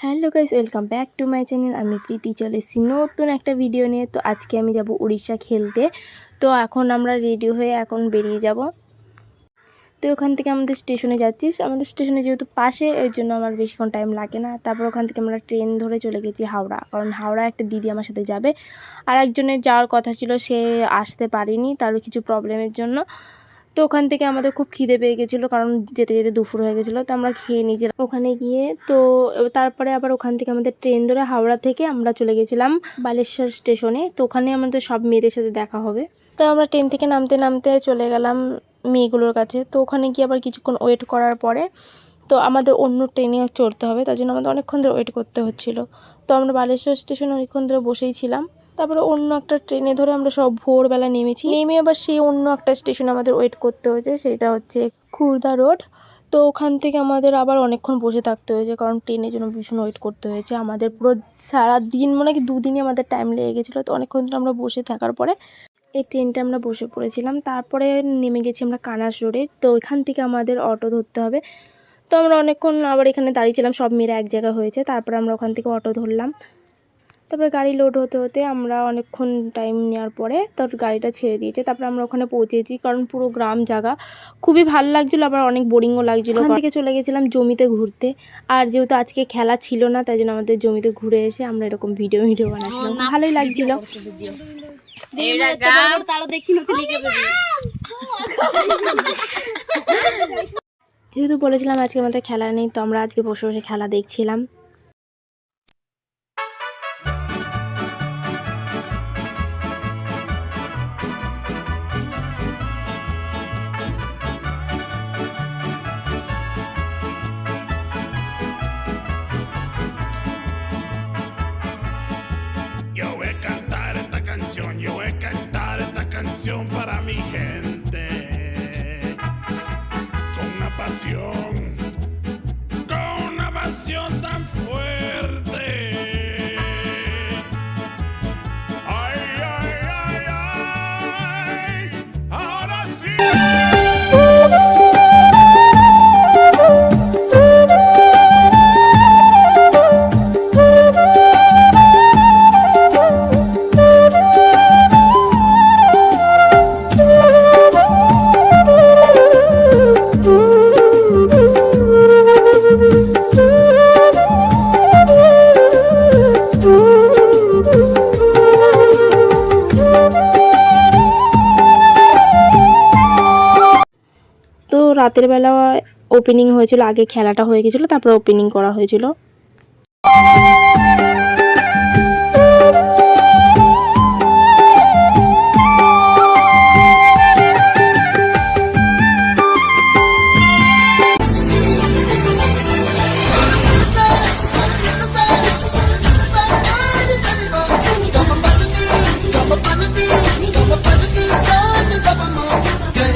Hello guys, welcome back to my channel. আমি প্রীতি, চলে এসেছি নতুন একটা ভিডিও নিয়ে। তো আজকে আমি যাব উড়িষ্যা খেলতে। তো এখন আমরা রেডি হয়ে এখন বেরিয়ে যাব। তো ওখান থেকে আমাদের স্টেশনে যাচ্ছি। আমাদের স্টেশনে যেহেতু পাশে, এর জন্য আমার বেশিক্ষণ টাইম লাগে না। তারপর ওখান থেকে আমরা ট্রেন ধরে চলে গেছি হাওড়া। কারণ হাওড়া একটা দিদি আমার সাথে যাবে। আর একজনের যাওয়ার কথা ছিল, সে আসতে পারেনি তার কিছু প্রবলেমের জন্য। তো ওখান থেকে আমাদের খুব খিদে পেয়ে গেছিল, কারণ যেতে যেতে দুপুর হয়ে গেছিল, তো আমরা খেয়ে নিয়েছিলাম ওখানে গিয়ে। তো তারপরে আবার ওখান থেকে আমাদের ট্রেন ধরে হাওড়া থেকে আমরা চলে গেছিলাম বালেশ্বর স্টেশনে, তো ওখানে আমাদের সব মেয়েদের সাথে দেখা হবে। তো আমরা ট্রেন থেকে নামতে নামতে চলে গেলাম মেয়েগুলোর কাছে, তো ওখানে গিয়ে আবার কিছুক্ষণ ওয়েট করার পরে তো আমাদের অন্য ট্রেনে চড়তে হবে, তার জন্য আমাদের অনেকক্ষণ ধরে ওয়েট করতে হচ্ছিল। তো আমরা বালেশ্বর স্টেশনে অনেকক্ষণ ধরে বসেই ছিলাম। তারপরে অন্য একটা ট্রেনে ধরে আমরা সব ভোরবেলা নেমেছি। নেমে আবার সেই অন্য একটা স্টেশন আমাদের ওয়েট করতে হয়েছে, সেটা হচ্ছে খুর্দা রোড তো ওখান থেকে আমাদের আবার অনেকক্ষণ বসে থাকতে হয়েছে, কারণ ট্রেনের জন্য ভীষণ ওয়েট করতে হয়েছে। আমাদের পুরো সারা দিন মানে কি দুদিনই আমাদের টাইম লেগে গেছিল, তো অনেকক্ষণ ধরে আমরা বসে থাকার পরে এই ট্রেনটা আমরা বসে পড়েছিলাম। তারপরে নেমে গেছি আমরা কানাস রোডে তো এখান থেকে আমাদের অটো ধরতে হবে। তো আমরা অনেকক্ষণ আবার এখানে দাঁড়িয়েছিলাম সব মেয়েরা এক জায়গায় হয়েছে। তারপরে আমরা ওখান থেকে অটো ধরলাম। তারপরে গাড়ি লোড হতে হতে আমরা অনেকক্ষণ টাইম নেওয়ার পরে তোর গাড়িটা ছেড়ে দিয়েছে। তারপরে আমরা ওখানে পৌঁছেছি কারণ পুরো গ্রাম জায়গা খুবই ভালো লাগছিল আবার অনেক বোরিংও লাগছিল। ওখান থেকে চলে গেছিলাম জমিতে ঘুরতে। আর যেহেতু আজকে খেলা ছিল না তাই জন্য আমাদের জমিতে ঘুরে এসে আমরা এরকম ভিডিও ভিডিও বানাচ্ছিলাম। ভালোই লাগছিল। যেহেতু বলেছিলাম আজকে আমাদের খেলা নেই তো আমরা আজকে বসে বসে খেলা দেখছিলাম। Yo voy a cantar esta canción, yo voy a cantar esta canción para mi gente. Con una pasión, রাতের বেলা ওপেনিং হয়েছিল আগে খেলাটা হয়ে গেছিল তারপর ওপেনিং করা হয়েছিল।